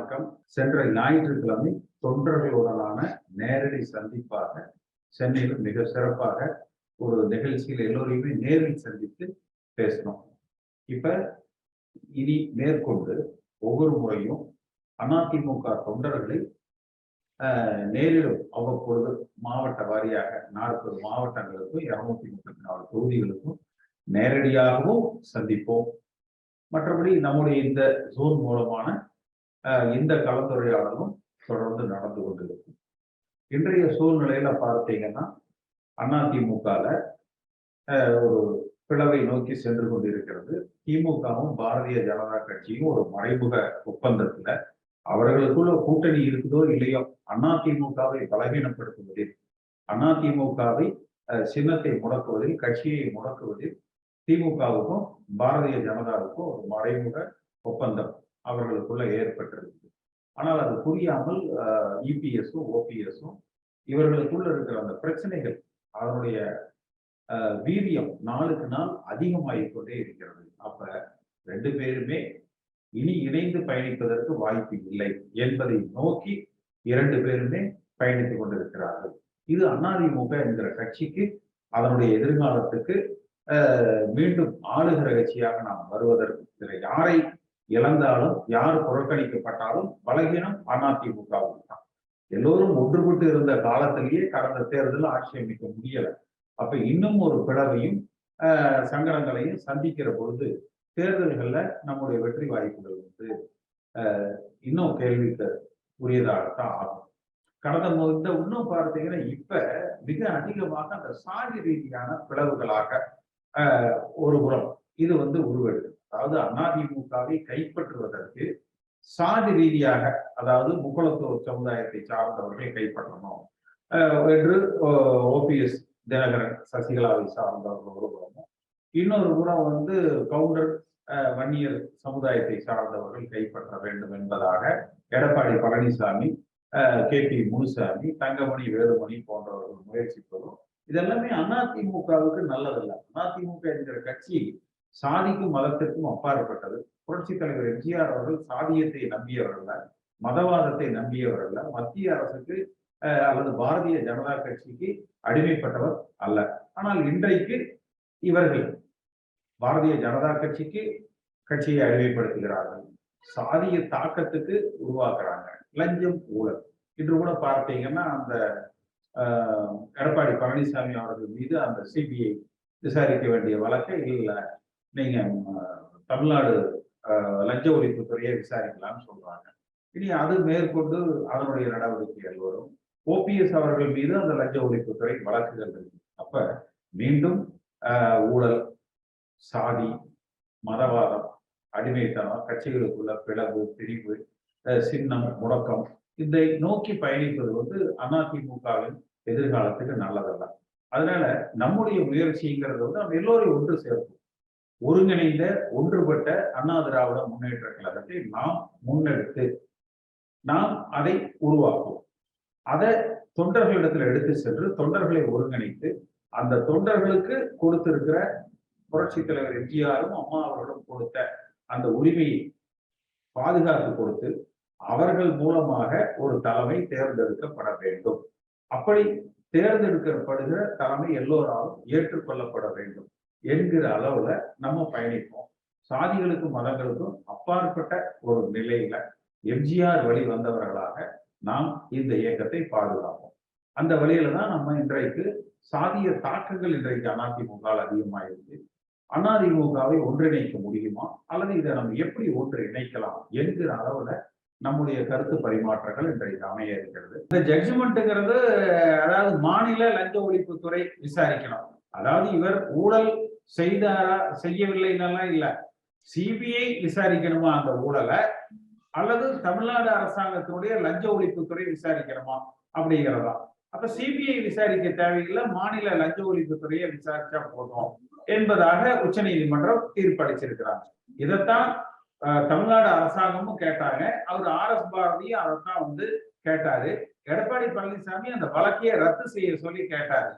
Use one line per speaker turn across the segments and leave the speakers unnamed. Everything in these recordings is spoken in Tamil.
வணக்கம். சென்ற ஞாயிற்றுக்கிழமை தொண்டர்களுடனான நேரடி சந்திப்பாக சென்னையில் மிக சிறப்பாக ஒரு நிகழ்ச்சியில் எல்லோரையுமே நேரில் சந்தித்து பேசணும் இப்ப இனி மேற்கொண்டு ஒவ்வொரு முறையும் அதிமுக தொண்டர்களை ஆஹ், நேரிலும் அவ்வப்பொழுது மாவட்ட வாரியாக நாற்பது மாவட்டங்களுக்கும் இருநூத்தி முப்பத்தி நாலு தொகுதிகளுக்கும் நேரடியாகவும் சந்திப்போம். மற்றபடி நம்முடைய இந்த ஜோன் மூலமான இந்த கலந்துரையாடலும் தொடர்ந்து நடந்து கொண்டிருக்கும். இன்றைய சூழ்நிலையில பார்த்தீங்கன்னா அதிமுகல ஒரு பிளவை நோக்கி சென்று கொண்டிருக்கிறது. திமுகவும் பாரதிய ஜனதா கட்சியும் ஒரு மறைமுக ஒப்பந்தத்துல அவர்களுக்குள்ள கூட்டணி இருக்குதோ இல்லையோ அதிமுகவை பலவீனப்படுத்துவதில் அதிமுகவை சின்னத்தை முடக்குவதில் கட்சியை முடக்குவதில் திமுகவுக்கும் பாரதிய ஜனதாவுக்கும் ஒரு மறைமுக ஒப்பந்தம். அவர்களுக்குள்ள ஏற்பட்டிருக்கு ஆனால் அது புரியாமல் இபிஎஸும் ஓபிஎஸும் இவர்களுக்குள்ள இருக்கிற அந்த பிரச்சனைகள் அதனுடைய வீரியம் நாளுக்கு நாள் அதிகமாகிக்கொண்டே இருக்கிறது. அப்ப ரெண்டு பேருமே இனி இணைந்து பயணிப்பதற்கு வாய்ப்பு இல்லை என்பதை நோக்கி இரண்டு பேருமே பயணித்துக் கொண்டிருக்கிறார்கள். இது அதிமுக என்கிற கட்சிக்கு அதனுடைய எதிர்காலத்துக்கு மீண்டும் ஆளுகிற கட்சியாக நாம் வருவதற்கு யாரை இழந்தாலும் யார் புறக்கணிக்கப்பட்டாலும் பலகீனம் அதிமுகவும் தான். எல்லோரும் ஒன்றுபட்டு இருந்த காலத்திலேயே கடந்த தேர்தலில் ஆட்சி அமைக்க முடியல. அப்ப இன்னும் ஒரு பிளவையும் சங்கடங்களையும் சந்திக்கிற பொழுது தேர்தல்கள்ல நம்முடைய வெற்றி வாய்ப்புகள் வந்து இன்னும் கேள்விக்கு உரியதாகத்தான் ஆகும். கடந்த இந்த இன்னும் பார்த்தீங்கன்னா இப்ப மிக அதிகமாக அந்த சாதி ரீதியான பிளவுகளாக ஒரு புறம் இது வந்து உருவெடுக்கும் அதாவது அதிமுகவை கைப்பற்றுவதற்கு சாதி ரீதியாக அதாவது முகலத்துவ சமுதாயத்தை சார்ந்தவர்களை கைப்பற்றணும். என்று ஓபிஎஸ் தினகரன் சசிகலாவை சார்ந்தவர்கள் ஒரு புறமும் இன்னொரு புறம் வந்து கவுண்டர் வன்னியர் சமுதாயத்தை சார்ந்தவர்கள் கைப்பற்ற வேண்டும் என்பதாக எடப்பாடி பழனிசாமி கே பி முனுசாமி தங்கமணி வேலுமணி போன்றவர்கள் முயற்சிப்பதும் இதெல்லாமே அதிமுகவுக்கு நல்லதல்ல. அதிமுக என்கிற கட்சி சாதிக்கும் மதத்திற்கும் அப்பாற்பட்டது. புரட்சி தலைவர் எம்ஜிஆர் அவர்கள் சாதியத்தை நம்பியவர் மதவாதத்தை நம்பியவர் அல்ல மத்திய அரசுக்கு அல்லது பாரதிய ஜனதா கட்சிக்கு அடிமைப்பட்டவர் அல்ல. ஆனால் இன்றைக்கு இவர்கள் பாரதிய ஜனதா கட்சிக்கு கட்சியை அடிமைப்படுத்துகிறார்கள். சாதிய தாக்கத்துக்கு உருவாக்குறாங்க. லஞ்சம் ஊழல். இன்று கூட பார்த்தீங்கன்னா அந்த எடப்பாடி பழனிசாமி அவர்கள் மீது அந்த சிபிஐ விசாரிக்க வேண்டிய வழக்கை இல்லை. நீங்க தமிழ்நாடு லஞ்ச லஞ்ச ஒழிப்புத்துறையை விசாரிக்கலாம்னு சொல்றாங்க. இனி அது மேற்கொண்டு அதனுடைய நடவடிக்கைகள் வரும். ஓபிஎஸ் அவர்கள் மீது அந்த லஞ்ச ஒழிப்புத்துறை வழக்குகள் இருக்கு. அப்ப மீண்டும் ஊழல் சாதி மதவாதம் அடிமைத்தனம் கட்சிகளுக்குள்ள பிளவு பிரிவு சின்னம் முடக்கம் இதை நோக்கி பயணிப்பது வந்து அதிமுகவின் எதிர்காலத்துக்கு நல்லதல்ல. அதனால நம்முடைய முயற்சிங்கிறது வந்து நம்ம எல்லோரையும் ஒன்று சேர்ப்போம். ஒருங்கிணைந்த ஒன்றுபட்ட அண்ணா திராவிட முன்னேற்ற கழகத்தை நாம் முன்னெடுத்து நாம் அதை உருவாக்குவோம். அதை தொண்டர்களிடத்தில் எடுத்து சென்று தொண்டர்களை ஒருங்கிணைத்து அந்த தொண்டர்களுக்கு கொடுத்திருக்கிற புரட்சி தலைவர் எம்ஜிஆரும் அம்மா அவர்களும் கொடுத்த அந்த உரிமையை பாதுகாத்து கொடுத்து அவர்கள் மூலமாக ஒரு தலைமை தேர்ந்தெடுக்கப்பட வேண்டும். அப்படி தேர்ந்தெடுக்கப்படுகிற தலைமை எல்லோராலும் ஏற்றுக்கொள்ளப்பட வேண்டும். என்கிற அளவுல நம்ம பயணிப்போம். சாதிகளுக்கும் மதங்களுக்கும் அப்பாற்பட்ட ஒரு நிலையில எம்ஜிஆர் வழி வந்தவர்களாக நாம் இந்த இயக்கத்தை பாதுகாப்போம். அந்த வழியில தான் நம்ம இன்றைக்கு சாதிய தாக்கங்கள் இன்றைக்கு அதிமுக அதிகமாயிருக்கு. அதிமுகவை ஒன்றிணைக்க முடியுமா? அல்லது இதை நம்ம எப்படி ஒன்று இணைக்கலாம்? என்கிற அளவுல நம்முடைய கருத்து பரிமாற்றங்கள் இன்றைக்கு அமைய இருக்கிறது. இந்த ஜட்ஜ்மெண்ட்டுங்கிறது அதாவது மாநில லஞ்ச ஒழிப்புத்துறை விசாரிக்கணும். அதாவது இவர் ஊழல் செய்தாரா செய்யவில்லைன்னெல்லாம் இல்ல. சிபிஐ விசாரிக்கணுமா அந்த ஊழலை? அல்லது தமிழ்நாடு அரசாங்கத்தினுடைய லஞ்ச ஒழிப்புத்துறை விசாரிக்கணுமா? அப்படிங்கிறதா அப்ப சிபிஐ விசாரிக்க தேவையில்லை மாநில லஞ்ச ஒழிப்புத்துறையை விசாரிச்சா போதும் என்பதாக உச்சநீதிமன்றம் தீர்ப்பளிச்சிருக்கிறாங்க. இதைத்தான் தமிழ்நாடு அரசாங்கமும் கேட்டாங்க. அவர் ஆர் எஸ் பாரதியும் அதைத்தான் வந்து கேட்டாரு. எடப்பாடி பழனிசாமி அந்த வழக்கையை ரத்து செய்ய சொல்லி கேட்டாரு.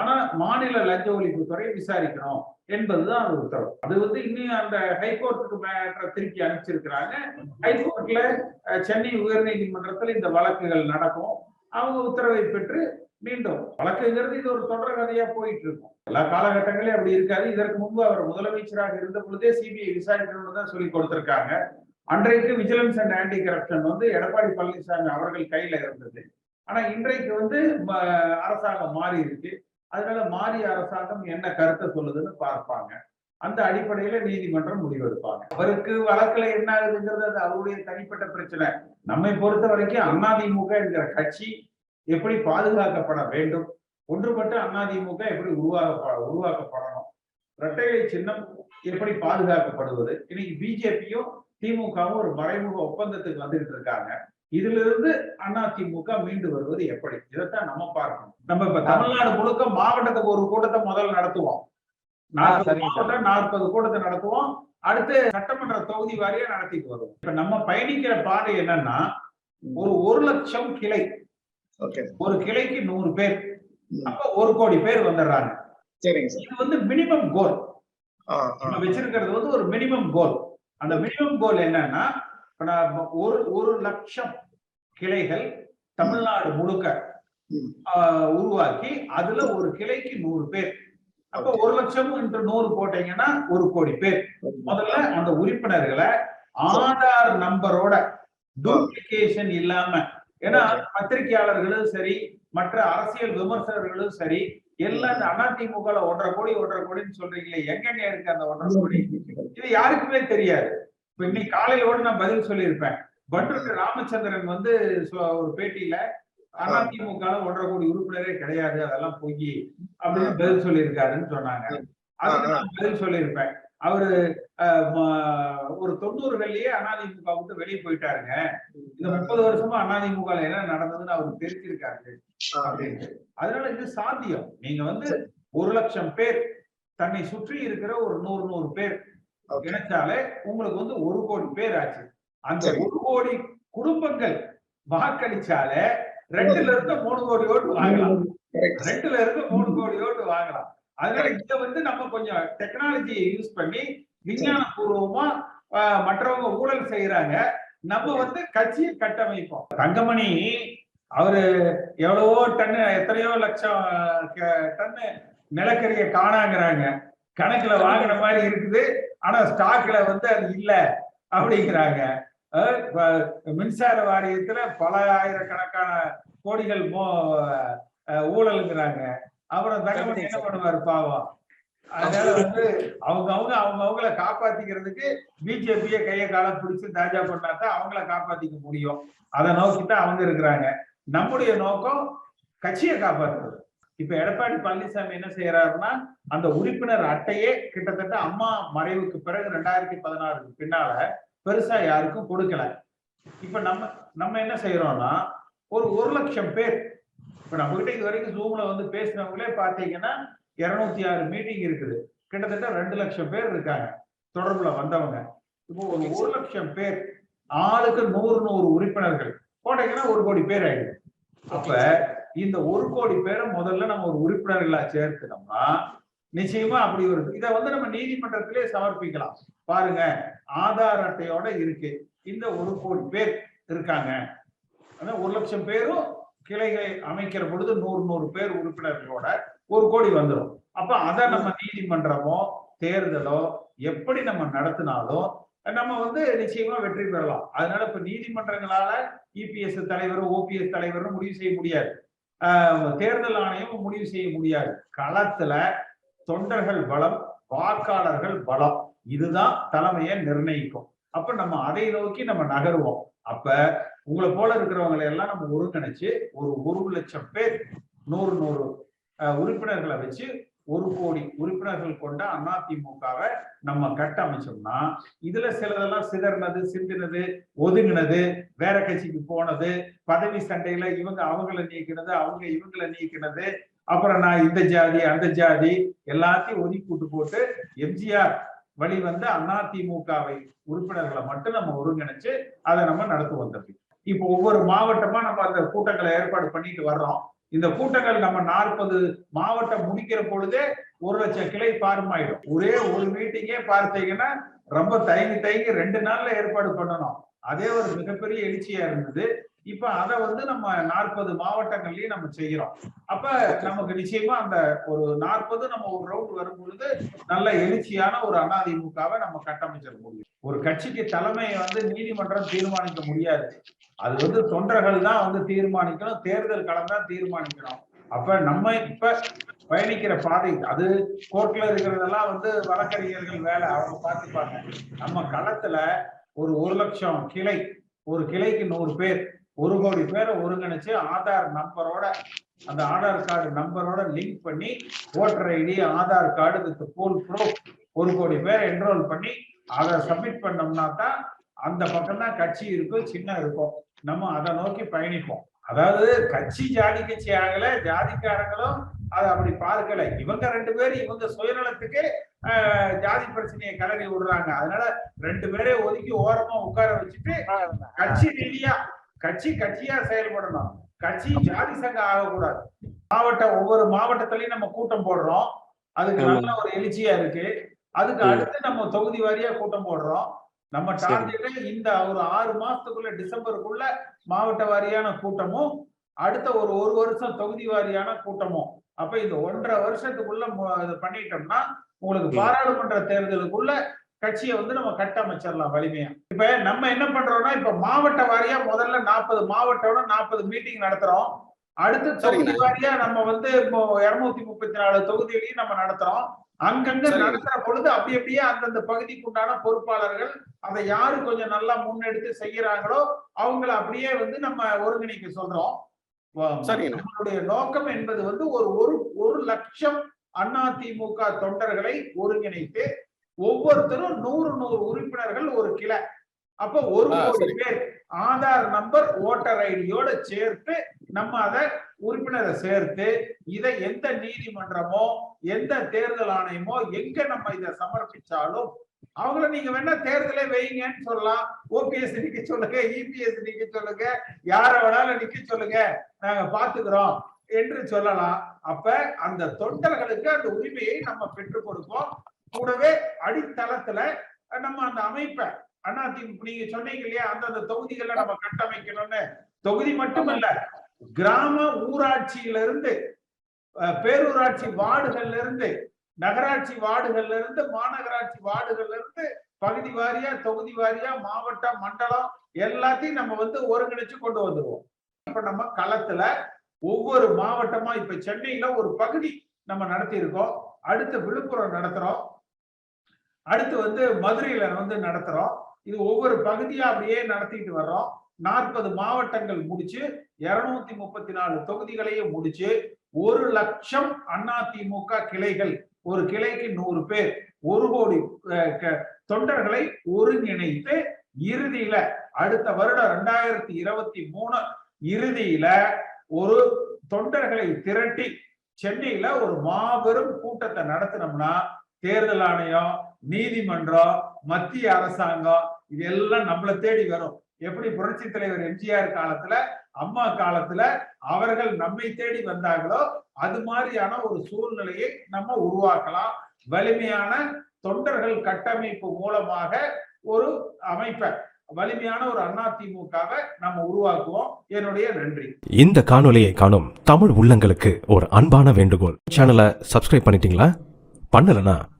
ஆனா மாநில லஞ்ச ஒழிப்புத்துறை விசாரிக்கணும் என்பதுதான் அந்த உத்தரவு. அது வந்து இன்னும் அந்த ஹைகோர்ட்டுக்கு மேட்டரை திருப்பி அனுப்பிச்சிருக்கிறாங்க. ஹைகோர்ட்ல சென்னை சென்னை உயர்நீதிமன்றத்தில் இந்த வழக்குகள் நடக்கும். அவங்க உத்தரவை பெற்று மீண்டும் வழக்குங்கிறது இது ஒரு தொடர் கதையா போயிட்டு இருக்கும் எல்லா காலகட்டங்களையும் அப்படி இருக்காது. இதற்கு முன்பு அவர் முதலமைச்சராக இருந்த பொழுதே சிபிஐ விசாரிக்கணும்னு தான் சொல்லி கொடுத்திருக்காங்க. அன்றைக்கு விஜிலன்ஸ் அண்ட் ஆன்டி கரப்ஷன் வந்து எடப்பாடி பழனிசாமி அவர்கள் கையில இருந்தது. ஆனா இன்றைக்கு வந்து ம- அரசாங்கம் மாறி இருக்கு. அதனால மாறி அரசாங்கம் என்ன கருத்தை சொல்லுதுன்னு பார்ப்பாங்க. அந்த அடிப்படையில நீதிமன்றம் முடிவெடுப்பாங்க. அவருக்கு வழக்குல என்ன ஆகுதுங்கிறது அது அவருடைய தனிப்பட்ட பிரச்சனை. நம்மை பொறுத்த வரைக்கும் அதிமுக என்கிற கட்சி எப்படி பாதுகாக்கப்பட வேண்டும்? ஒன்றுபட்ட அதிமுக எப்படி உருவாக உருவாக்கப்படணும்? இரட்டைலை சின்னம் எப்படி பாதுகாக்கப்படுவது? இன்னைக்கு பிஜேபியும் திமுகவும் ஒரு மறைமுக ஒப்பந்தத்துக்கு வந்துகிட்டு இருக்காங்க. இதுல இருந்து அதிமுக மீண்டு வருவது எப்படி? இதைத்தான் நம்ம பார்க்கணும். நம்ம இப்ப தமிழ்நாடு முழுக்க மாவட்டத்துக்கு ஒரு கூட்டத்தை முதல்ல நடத்துவோம். மாவட்டம் நாற்பது கூட்டத்தை நடத்துவோம். அடுத்து சட்டமன்ற தொகுதி வாரியா நடத்திட்டு வருவோம். இப்ப நம்ம பயணிக்கிற பாதை என்னன்னா ஒரு ஒரு லட்சம் கிளை. ஒரு கிளைக்கு நூறு பேர். அப்ப ஒரு கோடி பேர் வந்துடுறாங்க. இது வந்து மினிமம் கோல் நம்ம வச்சிருக்கிறது வந்து ஒரு மினிமம் கோல் அந்த மினிமம் கோல் என்னன்னா ஒரு ஒரு லட்சம் கிளைகள் தமிழ்நாடு முழுக்க உருவாக்கி அதுல ஒரு கிளைக்கு நூறு பேர். அப்ப ஒரு லட்சம் என்று நூறு போட்டீங்கன்னா ஒரு கோடி பேர். முதல்ல அந்த உறுப்பினர்களை ஆதார் நம்பரோட டூப்ளிகேஷன் இல்லாம ஏன்னா பத்திரிகையாளர்களும் சரி மற்ற அரசியல் விமர்சகர்களும் சரி எல்லாம் இந்த அதிமுக ஒன்றரை கோடி ஒன்றரை கோடின்னு சொல்றீங்களே எங்கெங்க இருக்கு அந்த ஒன்றரை கோடி? இது யாருக்குமே தெரியாது. இன்னைக்கு காலையில கூட நான் பதில் சொல்லியிருப்பேன். பண்ருட்டி ராமச்சந்திரன் வந்து ஒரு பேட்டியில அதிமுக ஒன்றரை கோடி உறுப்பினரே கிடையாது அதெல்லாம் பொய் அப்படின்னு பதில் சொல்லியிருக்காருன்னு சொன்னாங்க. பதில் சொல்லியிருப்பேன். அவரு ஒரு தொண்ணூறுகள்லயே அதிமுக விட்டு வெளியே போயிட்டாருங்க. இந்த முப்பது வருஷமா அதிமுக என்ன நடந்ததுன்னு அவருக்கு தெரிஞ்சிருக்காரு அப்படின்ட்டு. அதனால இது சாத்தியம். நீங்க வந்து ஒரு லட்சம் பேர் தன்னை சுற்றி இருக்கிற ஒரு நூறு நூறு பேர். இணைச்சாலே உங்களுக்கு வந்து ஒரு கோடி பேர் ஆச்சு. அந்த. ஒரு கோடி குடும்பங்கள் வாக்களிச்சாலே ரெண்டுல இருந்து மூணு கோடி. ஓட்டு வாங்கலாம் ரெண்டுல இருந்து மூணு கோடி ஓட்டு வாங்கலாம். அதனால இத வந்து நம்ம கொஞ்சம் டெக்னாலஜியை யூஸ் பண்ணி விஞ்ஞான பூர்வமா மற்றவங்க ஊழல் செய்யறாங்க. நம்ம வந்து கட்சியை கட்டமைப்போம். தங்கமணி அவரு எவ்வளவோ டன்னு எத்தனையோ லட்சம் டன்னு நிலக்கரியை காணாங்கிறாங்க. கணக்குல வாங்குற மாதிரி இருக்குது. ஆனா ஸ்டாக்ல வந்து அது இல்ல அப்படிங்கிறாங்க. மின்சார வாரியத்துல பல ஆயிரக்கணக்கான கோடிகள் மோ ஊழலுங்கிறாங்க. அப்புறம் தங்கமணி என்ன பண்ணுவாரு பாவம்? அதனால வந்து அவங்க அவங்க அவங்க அவங்கள காப்பாத்திக்கிறதுக்கு பிஜேபியை கைய கால பிடிச்சு தாஜா பண்ணாதான் அவங்கள காப்பாத்திக்க முடியும். அதை நோக்கித்தான் அவங்க இருக்கிறாங்க. நம்முடைய நோக்கம் கட்சியை காப்பாத்துறது. இப்ப எடப்பாடி பழனிசாமி என்ன செய்யறாருன்னா அந்த உறுப்பினர் அட்டையே கிட்டத்தட்ட அம்மா மறைவுக்கு பிறகு ரெண்டாயிரத்தி பதினாறுக்கு பின்னால பெருசா யாருக்கும் கொடுக்கல. இப்ப நம்ம நம்ம என்ன செய்யறோம்னா ஒரு ஒரு லட்சம் பேர் இப்ப நம்ம கிட்ட இது வரைக்கும் ஜூம்ல வந்து பேசினவங்களே பாத்தீங்கன்னா இருநூத்தி ஆறு மீட்டிங் இருக்குது. கிட்டத்தட்ட ரெண்டு லட்சம் பேர் இருக்காங்க தொடர்புல வந்தவங்க. இப்போ ஒரு ஒரு லட்சம் பேர் ஆளுக்கு நூறு நூறு உறுப்பினர்கள் போட்டீங்கன்னா ஒரு கோடி பேர் ஆயிடுது. அப்ப இந்த ஒரு கோடி பேரை முதல்ல நம்ம ஒரு உறுப்பினர்களா சேர்த்துனோம்னா நிச்சயமா அப்படி ஒரு இதை வந்து நம்ம நீதிமன்றத்திலே சமர்ப்பிக்கலாம். பாருங்க ஆதார் அட்டையோட இருக்கு. இந்த ஒரு கோடி பேர் இருக்காங்க. ஒரு லட்சம் பேரும் கிளைகளை அமைக்கிற பொழுது நூறு நூறு பேர் உறுப்பினர்களோட ஒரு கோடி வந்துடும் அப்ப அதை நம்ம நீதிமன்றமோ தேர்தலோ எப்படி நம்ம நடத்தினாலும் நம்ம வந்து நிச்சயமா வெற்றி பெறலாம். அதனால இப்ப நீதிமன்றங்களால இபிஎஸ் தலைவர் ஓபிஎஸ் தலைவரும் முடிவு செய்ய முடியாது. தேர்தல் ஆணையம் முடிவு செய்ய முடியாது. களத்துல தொண்டர்கள் பலம் வாக்காளர்கள் பலம். இதுதான் தலைமையை நிர்ணயிக்கும். அப்ப நம்ம அதை நோக்கி நம்ம நகருவோம். அப்ப உங்களை போல இருக்கிறவங்களை எல்லாம் நம்ம ஒருங்கிணைச்சு ஒரு ஒரு லட்சம் பேர் நூறு நூறு உறுப்பினர்களை வச்சு ஒரு கோடி உறுப்பினர்கள் கொண்ட அதிமுகவை நம்ம கட்டமைச்சோம்னா இதுல சிலதெல்லாம் சிதறினது சிந்தினது ஒதுங்கினது வேற கட்சிக்கு போனது பதவி சண்டையில இவங்க அவங்கள நீக்கினது அவங்க இவங்களை நீக்கினது அப்புறம் நான் இந்த ஜாதி அந்த ஜாதி எல்லாத்தையும் ஒதுக்கிட்டு போட்டு எம்ஜிஆர் வழி வந்து அதிமுகவை உறுப்பினர்களை மட்டும் நம்ம ஒருங்கிணைச்சு அதை நம்ம நடத்து வந்திருக்கு இப்போ ஒவ்வொரு மாவட்டமா நம்ம அந்த கூட்டங்களை ஏற்பாடு பண்ணிட்டு வர்றோம். இந்த கூட்டங்கள் நம்ம நாற்பது மாவட்டம் முடிக்கிற பொழுதே ஒரு லட்சம் கிளை பார்மாயிடும் ஆயிடும். ஒரே ஒரு மீட்டிங்கே பார்த்தீங்கன்னா ரொம்ப தயங்கி தயங்கி ரெண்டு நாள்ல ஏற்பாடு பண்ணணும். அதே ஒரு மிகப்பெரிய எழுச்சியா இருந்தது. இப்ப அதை வந்து நம்ம நாற்பது மாவட்டங்கள்லயும் நம்ம செய்யறோம். அப்ப நமக்கு நிச்சயமா அந்த ஒரு நாற்பது நம்ம ஒரு ரவுண்ட் வரும் பொழுது நல்ல எழுச்சியான ஒரு அதிமுகவை நம்ம கட்டமைச்சிட முடியும். ஒரு கட்சிக்கு தலைமையை வந்து நீதிமன்றம் தீர்மானிக்க முடியாது. அது வந்து தொண்டர்கள் தான் வந்து தீர்மானிக்கணும். தேர்தல் களம் தான் தீர்மானிக்கணும். அப்ப நம்ம இப்ப பயணிக்கிற பாதை அது கோர்ட்ல இருக்கிறதெல்லாம் வந்து வழக்கறிஞர்கள் வேலை. அவங்க பார்த்துப்பாங்க. நம்ம களத்துல ஒரு ஒரு லட்சம் கிளை ஒரு கிளைக்கு நூறு பேர் ஒரு கோடி பேரை ஒருங்கிணைச்சு ஆதார் நம்பரோட அந்த ஆதார் கார்டு நம்பரோட லிங்க் பண்ணி voter ID Aadhaar card with full proof ஒரு கோடி பேர் என்ரோல் பண்ணி அதை சப்மிட் பண்ணோம்னா தான் அந்த பக்கம் தான் கட்சி இருக்கும் சின்ன இருக்கும். நம்ம அதை நோக்கி பயணிப்போம். அதாவது கட்சி ஜாதி கட்சி ஆகல ஜாதிக்காரங்களும் அதை அப்படி பார்க்கல. இவங்க ரெண்டு பேரும் இவங்க சுயநலத்துக்கு ஜாதி பிரச்சனையை கிளறி விடுறாங்க. அதனால ரெண்டு பேரையும் ஒதுக்கி ஓரமா உட்கார வச்சுட்டு கட்சி ரீதியா கட்சி கட்சியா செயல்படணும். கட்சி ஜாதி சங்கம் ஆகக்கூடாது. மாவட்டம் ஒவ்வொரு மாவட்டத்திலயும் நம்ம கூட்டம் போடுறோம். அதுக்கு நல்ல ஒரு எழுச்சியா இருக்கு. அதுக்கு. அடுத்து நம்ம தொகுதி வாரியா கூட்டம் போடுறோம் நம்ம. டார்கெட் இந்த ஒரு ஆறு மாசத்துக்குள்ள டிசம்பருக்குள்ள மாவட்ட வாரியான கூட்டமும் அடுத்த ஒரு ஒரு வருஷம் தொகுதி வாரியான கூட்டமும் அப்ப இந்த ஒன்றரை வருஷத்துக்குள்ள பண்ணிட்டோம்னா உங்களுக்கு. பாராளுமன்ற தேர்தலுக்குள்ள கட்சியை வந்து நம்ம கட்டமைச்சிடலாம் வலிமையா இப்ப நம்ம என்ன பண்றோம்னா இப்ப மாவட்ட வாரியா முதல்ல நாற்பது மாவட்டோட நாற்பது மீட்டிங் நடத்துறோம் அடுத்து தொகுதி. வாரியா நம்ம வந்து இப்போ இருநூத்தி முப்பத்தி நாலு தொகுதிகளையும் நம்ம நடத்துறோம் அங்கங்க. நடத்துற பொழுது அப்படி அப்படியே அந்தந்த பகுதிக்கு உண்டான பொறுப்பாளர்கள் அதை யாரு கொஞ்சம் நல்லா முன்னெடுத்து செய்யறாங்களோ அவங்கள அப்படியே வந்து நம்ம ஒருங்கிணைக்க சொல்றோம். நம்மளுடைய நோக்கம் என்பது வந்து ஒரு ஒரு ஒரு லட்சம் அதிமுக தொண்டர்களை ஒருங்கிணைத்து ஒவ்வொருத்தரும் நூறு நூறு உறுப்பினர்கள் ஒரு கிளை அப்ப ஒரு கோடி. பேர் ஆதார் நம்பர் ஓட்டர் ஐடியோட சேர்த்து நம்ம அதை உறுப்பினரை சேர்த்து இதை எந்த நீதிமன்றமோ எந்த தேர்தல் ஆணையமோ எங்க நம்ம இதை சமர்ப்பிச்சாலும் அவங்கள நீங்க வேணா தேர்தலே வைங்கன்னு சொல்லலாம். ஓபிஎஸ் நிக்க சொல்லுங்க இபிஎஸ் நிக்க சொல்லுங்க யார வேணாலும் நிக்க சொல்லுங்க நாங்க பாத்துக்கிறோம் என்று சொல்லலாம். அப்ப அந்த தொண்டர்களுக்கு அந்த உரிமையை நம்ம பெற்றுக் கொடுப்போம். கூடவே அடித்தளத்துல நம்ம அந்த அமைப்பை அண்ணா நீங்க சொன்னீங்க இல்லையா அந்தந்த தொகுதிகளை நம்ம கட்டமைக்கணும்னு. தொகுதி மட்டுமல்ல கிராம ஊராட்சியில இருந்து பேரூராட்சி வார்டுகள்ல இருந்து நகராட்சி வார்டுகள்ல இருந்து மாநகராட்சி வார்டுகள்ல இருந்து பகுதி வாரியா தொகுதி வாரியா மாவட்டம் மண்டலம் எல்லாத்தையும் நம்ம வந்து ஒருங்கிணைச்சு கொண்டு வந்துருவோம். இப்ப நம்ம களத்துல ஒவ்வொரு மாவட்டமா இப்ப சென்னையில ஒரு பகுதி நம்ம நடத்தி இருக்கோம் அடுத்து விழுப்புரம் நடத்துறோம். அடுத்து வந்து மதுரையில வந்து நடத்துறோம். இது ஒவ்வொரு பகுதியா அப்படியே நடத்திட்டு வர்றோம். நாற்பது மாவட்டங்கள் முடிச்சு இருநூத்தி முப்பத்தி நாலு தொகுதிகளையும் முடிச்சு ஒரு லட்சம் அதிமுக கிளைகள். ஒரு கிளைக்கு நூறு பேர். ஒரு கோடி க- தொண்டர்களை ஒருங்கிணைத்து இறுதியில அடுத்த வருடம் ரெண்டாயிரத்தி இருபத்தி மூணு இறுதியில ஒரு தொண்டர்களை திரட்டி சென்னையில ஒரு மாபெரும் கூட்டத்தை நடத்தினோம்னா தேர்தல் ஆணையம் நீதிமன்றம் மத்திய அரசாங்கம் இது எல்லாம் நம்மளை தேடி வரும். எப்படி புரட்சி தலைவர் எம்ஜிஆர் காலத்துல அம்மா காலத்துல அவர்கள் நம்மை தேடி வந்தார்களோ அது மாதிரியான ஒரு சூழ்நிலையை நம்ம உருவாக்கலாம். வலிமையான தொண்டர்கள் கட்டமைப்பு மூலமாக ஒரு அமைப்பை வலிமையான ஒரு அதிமுகவை நம்ம உருவாக்குவோம். என்னுடைய நன்றி.
இந்த காணொலியை காணும் தமிழ் உள்ளங்களுக்கு ஒரு அன்பான வேண்டுகோள். சேனலை சப்ஸ்கிரைப் பண்ணிட்டீங்களா? பண்ணலன்னா